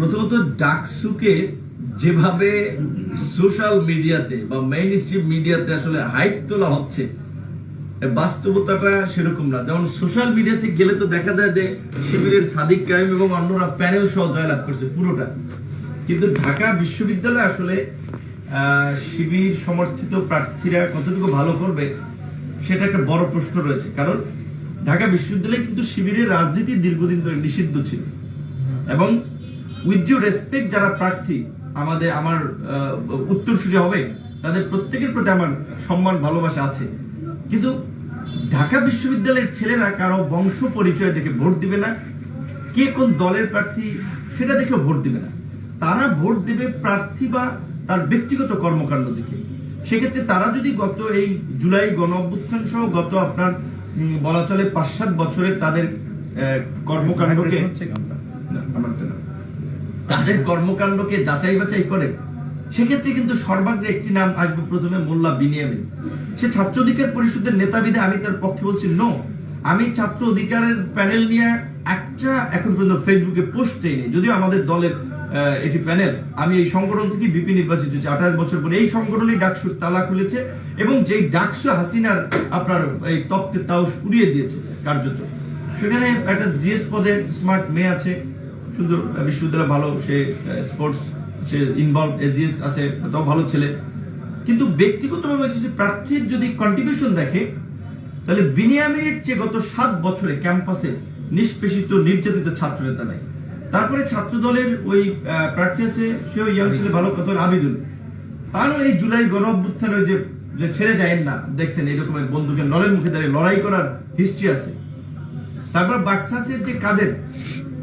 প্রথমত ডাকসুকে যেভাবে সোশ্যাল মিডিয়াতে বা মেইন স্ট্রিম মিডিয়াতে আসলে হাইপ তোলা হচ্ছে বাস্তবতাটা সেরকম না। যেমন সোশ্যাল মিডিয়াতে গেলে তো দেখা যায় যে শিবিরের সাদিক কাইম এবং অন্যরা প্যানেল সহ জয়লাভ করছে পুরোটা। কিন্তু ঢাকা বিশ্ববিদ্যালয়ে আসলে শিবির সমর্থিত প্রার্থীরা কতটুকু ভালো করবে, সেটা একটা বড় প্রশ্ন রয়েছে। কারণ ঢাকা বিশ্ববিদ্যালয়ে কিন্তু শিবিরের রাজনীতি দীর্ঘদিন ধরে নিষিদ্ধ ছিল। এবং উইথ ডিউ রেসপেক্ট যারা প্রার্থী আমাদের আমার উত্তরসূরি হবে তাদের প্রত্যেকের প্রতি আমার সম্মান ভালোবাসা আছে। কিন্তু ঢাকা বিশ্ববিদ্যালয়ের ছেলেরা কারও বংশ পরিচয় দেখে ভোট দিবে না কে কোন দলের প্রার্থী সেটা দেখেও ভোট দিবে না। তারা ভোট দেবে প্রার্থী বা তার ব্যক্তিগত কর্মকাণ্ড দেখে। সেক্ষেত্রে তারা যদি গত এই জুলাই গণ অভ্যুত্থান সহ গত আপনার বলা চলে পাঁচ সাত বছরের তাদের কর্মকাণ্ডকে না। তাদের কর্মকাণ্ডকে যাচাই বাছাই করে, সেক্ষেত্রে কিন্তু সর্বাগ্রে একটি নাম আসবে প্রথমে মোল্লা বিনিয়ামিন। সে ছাত্র অধিকার পরিষদের নেতা বিধে আমি তার পক্ষে বলছি, নো, আমি ছাত্র অধিকারের প্যানেল নিয়ে একটা এখন পর্যন্ত ফেসবুকে পোস্ট দেইনি। যদিও আমাদের দলের এটি প্যানেল, আমি এই সংগঠন থেকে বিপি নির্বাচিত হয়েছি। আঠাশ বছর পরে এই সংগঠনই ডাকসুর তালা খুলেছে এবং যেই ডাকসু হাসিনার আপনার এই তত্ত্বের তাও উড়িয়ে দিয়েছে কার্যত। সেখানে একটা জিএস পদে স্মার্ট মেয়ে আছে। সুন্দর বিশ্ববিদ্যালয় ভালো সে স্পোর্টস সে ইনভলভ এজিএস আছে তাও ভালো ছেলে। কিন্তু ব্যক্তিগতভাবে হচ্ছে যে প্রার্থীর যদি কন্ট্রিবিউশন দেখে, তাহলে বিনিয়ামিনের চেয়ে গত সাত বছরে ক্যাম্পাসে নিষ্পেষিত, নির্যাতিত ছাত্র নেতা নাই। তারপরে ছাত্র দলের ওই প্রার্থী আছে, সেও ইয়াং ছেলে, ভালো কত আবিদুল তারও এই জুলাই গণ অভ্যুত্থানে যে যে ছেড়ে যায় না, দেখছেন এরকম বন্ধুকে নলের মুখে দাঁড়িয়ে লড়াই করার হিস্ট্রি আছে। তারপর বাক্সাসের যে কাদের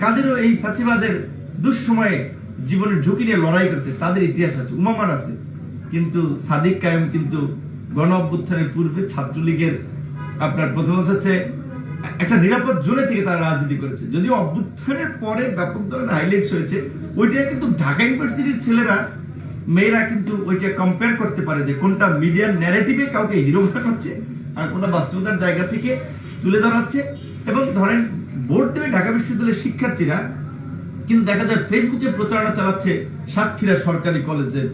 কাদেরও এই ফাঁসিবাদের দুঃসময়ে জীবনের ঝুঁকি নিয়ে লড়াই করেছে, তাদের ইতিহাস আছে, উমামার আছে। কিন্তু সাদিক কায়েম কিন্তু গণ অভ্যুত্থানের পূর্বে ছাত্রলীগের আপনার প্রথম হচ্ছে একটা নিরাপদ জোনে থেকে তারা রাজনীতি করেছে। যদিও অভ্যুত্থানের পরে ব্যাপক ধরনের হাইলাইটস হয়েছে, ওইটা কিন্তু ঢাকা ইউনিভার্সিটির ছেলেরা, মেয়েরা কিন্তু ওইটা কম্পেয়ার করতে পারে যে কোনটা মিডিয়ার ন্যারেটিভে কাউকে হিরো বানাচ্ছে আর কোনটা বাস্তবতার জায়গা থেকে তুলে ধরা হচ্ছে। এবং ধরেন ভোট দেবে ঢাকা বিশ্ববিদ্যালয়ের শিক্ষার্থীরা, কিন্তু দেখা যায় ফেসবুকে প্রচারণা চালাচ্ছে সাতক্ষীরা সরকারি কলেজের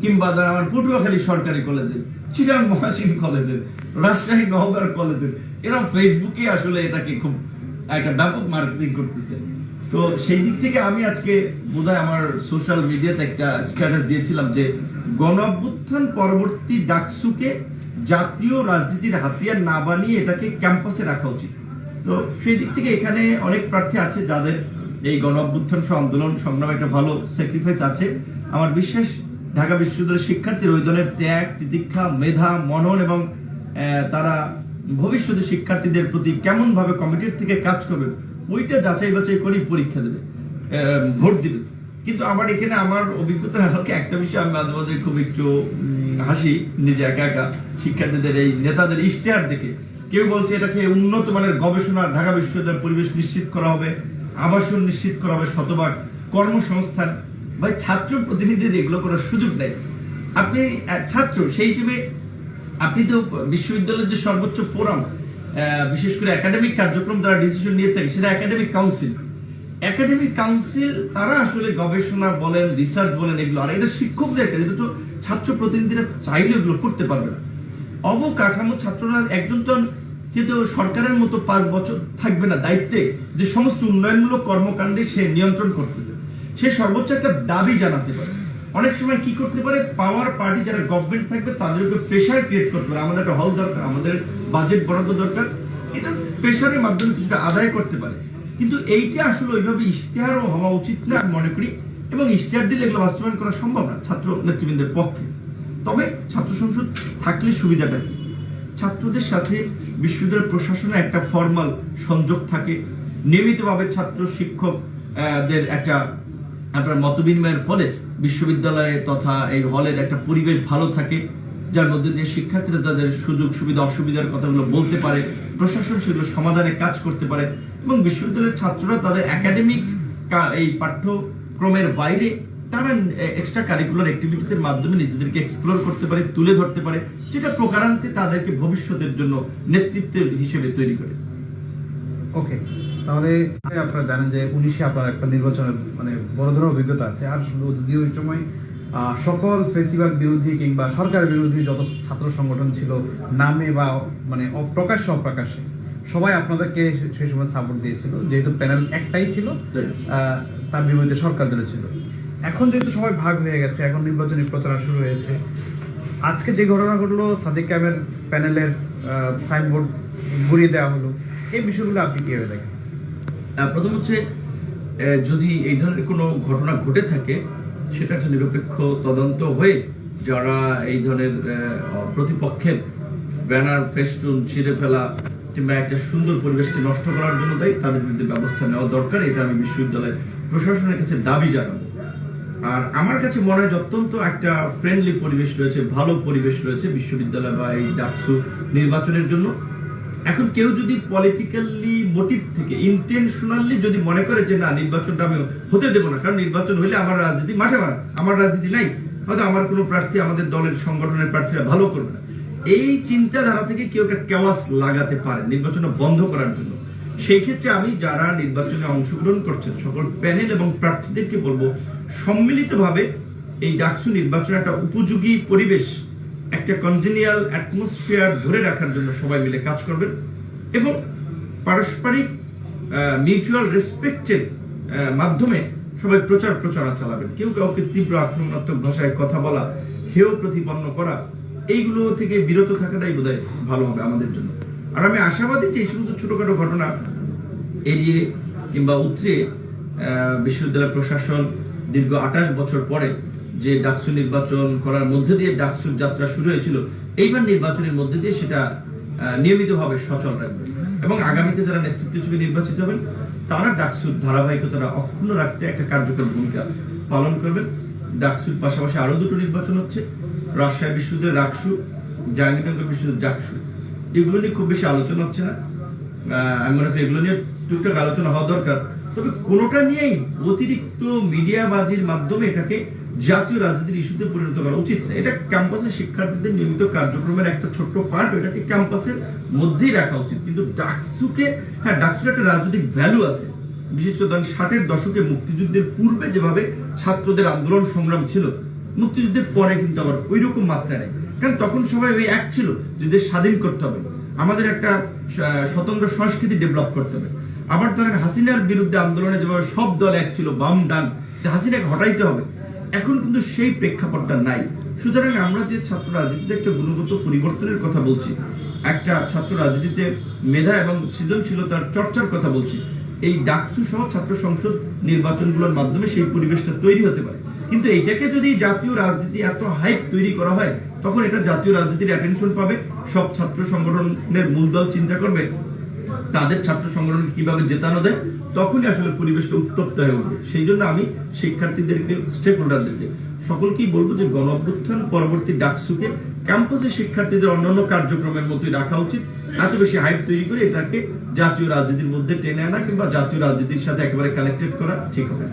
কিংবা ধর আমার পটুয়াখালী সরকারি কলেজের চিরাং মহাসিন কলেজের, রাজশাহী নওগাঁর কলেজের এরা ফেসবুকে আসলে এটাকে খুব একটা ব্যাপক মার্কেটিং করতেছে। তো সেই দিক থেকে আমি আজকে বোধহয় আমার সোশ্যাল মিডিয়াতে একটা স্ট্যাটাস দিয়েছিলাম যে গণ অভ্যুত্থান পরবর্তী ডাকসুকে জাতীয় রাজনীতির হাতিয়ার না বানিয়ে এটাকে ক্যাম্পাসে রাখা উচিত। তো সেই দিক থেকে এখানে অনেক প্রার্থী আছে যাদের এই গণ অভ্যুত্থান আন্দোলন সংগ্রামে একটা ভালো স্যাক্রিফাইস আছে। আমার বিশ্বাস ঢাকা বিশ্ববিদ্যালয়ের শিক্ষার্থীর ওই ধরনের ত্যাগ, তিতিক্ষা, মেধা, মনন এবং তারা ভবিষ্যতে শিক্ষার্থীদের প্রতি কেমন ভাবে কমিটির থেকে কাজ করবে ওইটা যাচাই বাছাই করেই পরীক্ষা দেবে ভোট দিবে। কিন্তু আমার এখানে আমার অভিজ্ঞতা হালকা একটা বিষয় আমি মাঝে মাঝে খুব একটু হাসি, নিজে একা একা শিক্ষার্থীদের এই নেতাদের ইশতেহার দেখে। কেউ বলছে এটাকে উন্নত মানের গবেষণা ঢাকা বিশ্ববিদ্যালয়ের পরিবেশ নিশ্চিত করা হবে, আবাসন নিশ্চিত করা হবে শতভাগ, কর্মসংস্থান ভাই ছাত্র প্রতিনিধিদের এগুলো করার সুযোগ নেই আপনি ছাত্র, সেই হিসেবে আপনি তো বিশ্ববিদ্যালয়ের যে সর্বোচ্চ ফোরাম বিশেষ করে একাডেমিক কার্যক্রম যারা ডিসিশন নিয়ে থাকে, সেটা একাডেমিক কাউন্সিল। একাডেমিক কাউন্সিল, তারা আসলে গবেষণা বলেন রিসার্চ বলেন, এগুলো, আর এটা শিক্ষকদের এটা তো ছাত্র প্রতিনিধিরা চাইলে এগুলো করতে পারবে না। অবকাঠামো ছাত্ররা একজন তো কিন্তু সরকারের মতো পাঁচ বছর থাকবে না দায়িত্বে যে সমস্ত উন্নয়নমূলক কর্মকাণ্ডে সে নিয়ন্ত্রণ করতেছে। সে সর্বোচ্চ একটা দাবি জানাতে পারে। অনেক সময় কি করতে পারে? পাওয়ার পার্টি যারা গভর্নমেন্ট থাকবে তাদের উপর প্রেশার ক্রিয়েট করতে পারে। আমাদের একটা হল দরকার, আমাদের বাজেট বরাদ্দ দরকার। এটা প্রেশারের মাধ্যমে কিছুটা আদায় করতে পারে। কিন্তু এইটা আসলে ওইভাবে ইশতেহারও হওয়া উচিত না মনে করি। এবং ইশতেহার দিলে এগুলো বাস্তবায়ন করা সম্ভব না ছাত্র নেতৃবৃন্দের পক্ষে। তবে ছাত্র সংসদ থাকলে সুবিধাটা কি? ছাত্রদের সাথে বিশ্ববিদ্যালয় প্রশাসনে একটা ফর্মাল সংযোগ থাকে। নিয়মিতভাবে ছাত্র শিক্ষক দের একটা, আপনার মতবিনিময়ের ফলে বিশ্ববিদ্যালয়ে তথা এই হলের একটা পরিবেশ ভালো থাকে, যার মধ্যে দিয়ে শিক্ষার্থীরা তাদের সুযোগ, সুবিধা, অসুবিধার কথাগুলো বলতে পারে, প্রশাসন সেগুলো সমাধানে কাজ করতে পারে এবং বিশ্ববিদ্যালয়ের ছাত্ররা তাদের একাডেমিক এই পাঠ্যক্রমের বাইরে তারা এক্সট্রা কারিকুলার অ্যাক্টিভিটিস এর মাধ্যমে নিজেদেরকে এক্সপ্লোর করতে পারে তুলে ধরতে পারে যেটা প্রকারান্তে তাদেরকে ভবিষ্যতের জন্য নেতৃত্বের হিসেবে তৈরি করে। ওকে তাহলে আপনারা জানেন যে উনিশে আপনার একটা নির্বাচনের মানে বড় ধরনের অভিজ্ঞতা আছে। আর যদি ওই সময় আহ, সকল ফেসিবাদ বিরোধী কিংবা সরকার বিরোধী যত ছাত্র সংগঠন ছিল নামে বা মানে অপ্রকাশ্যে অপ্রকাশ্যে সবাই আপনাদেরকে সেই সময় সাপোর্ট দিয়েছিল। যেহেতু প্যানেল একটাই ছিল তার বিপরীতে সরকার ছিল। এখন যেহেতু সবাই ভাগ হয়ে গেছে, এখন নির্বাচনী প্রচার শুরু হয়েছে। আজকে যে ঘটনা ঘটলো, সাদিক ক্যামের প্যানেলের সাইনবোর্ড ঘুরিয়ে দেওয়া হলো। এই বিষয়গুলো আপনি কীভাবে দেখেন? প্রথম হচ্ছে যদি এই ধরনের কোনো ঘটনা ঘটে থাকে, সেটা একটা নিরপেক্ষ তদন্ত হয়ে যারা এই ধরনের প্রতিপক্ষের ব্যানার ফেস্টুন ছিঁড়ে ফেলা কিংবা একটা সুন্দর পরিবেশকে নষ্ট করার জন্য দেয়, তাদের বিরুদ্ধে ব্যবস্থা নেওয়া দরকার। এটা আমি বিশ্ববিদ্যালয় প্রশাসনের কাছে দাবি জানাব। আর আমার কাছে মনে হয় অত্যন্ত একটা ফ্রেন্ডলি পরিবেশ রয়েছে, ভালো পরিবেশ রয়েছে বিশ্ববিদ্যালয় বা এই ডাকসু নির্বাচনের জন্য। এখন কেউ যদি পলিটিক্যালি মোটিভ থেকে ইন্টেনশনালি যদি মনে করে যে না, নির্বাচনটা আমি হতে দেবো না, কারণ নির্বাচন হলে আমার রাজনীতি মাঠে মারা, আমার রাজনীতি নাই, হয়তো আমার কোনো প্রার্থী, আমাদের দলের সংগঠনের প্রার্থীরা ভালো করবে না। এই চিন্তাধারা থেকে কেউ একটা কেওয়াস লাগাতে পারে, নির্বাচনটা বন্ধ করার জন্য। সেই ক্ষেত্রে আমি যারা নির্বাচনে অংশগ্রহণ করছেন, সকল প্যানেল এবং প্রার্থীদেরকে বলব, সম্মিলিতভাবে এই ডাকসু নির্বাচন একটা উপযোগী পরিবেশ, একটা কনজেনিয়াল অ্যাটমসফিয়ার ধরে রাখার জন্য সবাই মিলে কাজ করবেন এবং পারস্পরিক মিউচুয়াল রেসপেক্টের মাধ্যমে সবাই প্রচার প্রচারণা চালাবেন। কেউ কাউকে তীব্র আক্রমণাত্মক ভাষায় কথা বলা, হেয় প্রতিপন্ন করা, এইগুলো থেকে বিরত থাকাটাই বোধহয় ভালো হবে আমাদের জন্য। আর আমি আশাবাদী যে এই সমস্ত ছোটখাটো ঘটনা এড়িয়ে কিংবা উতরে বিশ্ববিদ্যালয় প্রশাসন দীর্ঘ আঠাশ বছর পরে যে ডাকসু নির্বাচন করার মধ্যে দিয়ে ডাকসুর যাত্রা শুরু হয়েছিল, এইবার নির্বাচনের মধ্যে দিয়ে সেটা নিয়মিতভাবে সচল রাখবে। এবং আগামীতে যারা নেতৃত্ব হিসেবে নির্বাচিত হবেন, তারা ডাকসুর ধারাবাহিকতাটা অক্ষুণ্ণ রাখতে একটা কার্যকর ভূমিকা পালন করবেন। ডাকসুর পাশাপাশি আরও দুটো নির্বাচন হচ্ছে, রাজশাহী বিশ্ববিদ্যালয় রাকসু, জাহাঙ্গীরনগর বিশ্ববিদ্যালয় জাকসু। এগুলো নিয়ে খুব বেশি আলোচনা হচ্ছে না। আমি মনে করি এগুলো নিয়ে টুকটাক আলোচনা হওয়া দরকার। তবে কোনোটা নিয়েই অতিরিক্ত মিডিয়া বাজির মাধ্যমে এটাকে জাতীয় রাজনীতির ইস্যুতে পরিণত করা উচিত এটা ক্যাম্পাসের শিক্ষার্থীদের নিয়মিত কার্যক্রমের একটা ছোট্ট পার্ট এটাকে ক্যাম্পাসের মধ্যেই রাখা উচিত। কিন্তু ডাকসুকে হ্যাঁ ডাকসুর একটা রাজনৈতিক ভ্যালু আছে। বিশেষ করে ধরেন ষাটের দশকে মুক্তিযুদ্ধের পূর্বে যেভাবে ছাত্রদের আন্দোলন সংগ্রাম ছিল, মুক্তিযুদ্ধের পরে কিন্তু আবার ওই রকম মাত্রা নেই। কারণ তখন সবাই ওই এক ছিল যে দেশ স্বাধীন করতে হবে। আমাদের একটা স্বতন্ত্র সংস্কৃতি ডেভেলপ করতে হবে। আবার ধরেন হাসিনার বিরুদ্ধে আন্দোলনে যেভাবে সব দল এক ছিল, বাম, ডান, যে হাসিনাকে হটাইতে হবে, এখন কিন্তু সেই প্রেক্ষাপটটা নাই। সুতরাং আমরা যে ছাত্র রাজনীতিতে একটা গুণগত পরিবর্তনের কথা বলছি, একটা ছাত্র রাজনীতিতে মেধা এবং সৃজনশীলতার চর্চার কথা বলছি, এই ডাকসু সহ ছাত্র সংসদ নির্বাচনগুলোর মাধ্যমে সেই পরিবেশটা তৈরি হতে পারে। কিন্তু এটাকে যদি জাতীয় রাজনীতি এত হাইপ তৈরি করা হয়, তখন এটা জাতীয় রাজনীতির অ্যাটেনশন পাবে। সব ছাত্র সংগঠনের মূলদল চিন্তা করবে, তাদের ছাত্র সংগঠনকে কীভাবে জেতানো দেয় তখনই আসলে পরিবেশটা উত্তপ্ত হয়ে উঠবে। সেই জন্য আমি শিক্ষার্থীদেরকে স্টেক হোল্ডারদেরকে সকলকেই বলব যে গণ অভ্যুত্থান পরবর্তী ডাকসুকে ক্যাম্পাসে শিক্ষার্থীদের অন্যান্য কার্যক্রমের মতোই রাখা উচিত। এত বেশি হাইপ তৈরি করে এটাকে জাতীয় রাজনীতির মধ্যে টেনে আনা কিংবা জাতীয় রাজনীতির সাথে একেবারে কানেক্টেড করা ঠিক হবে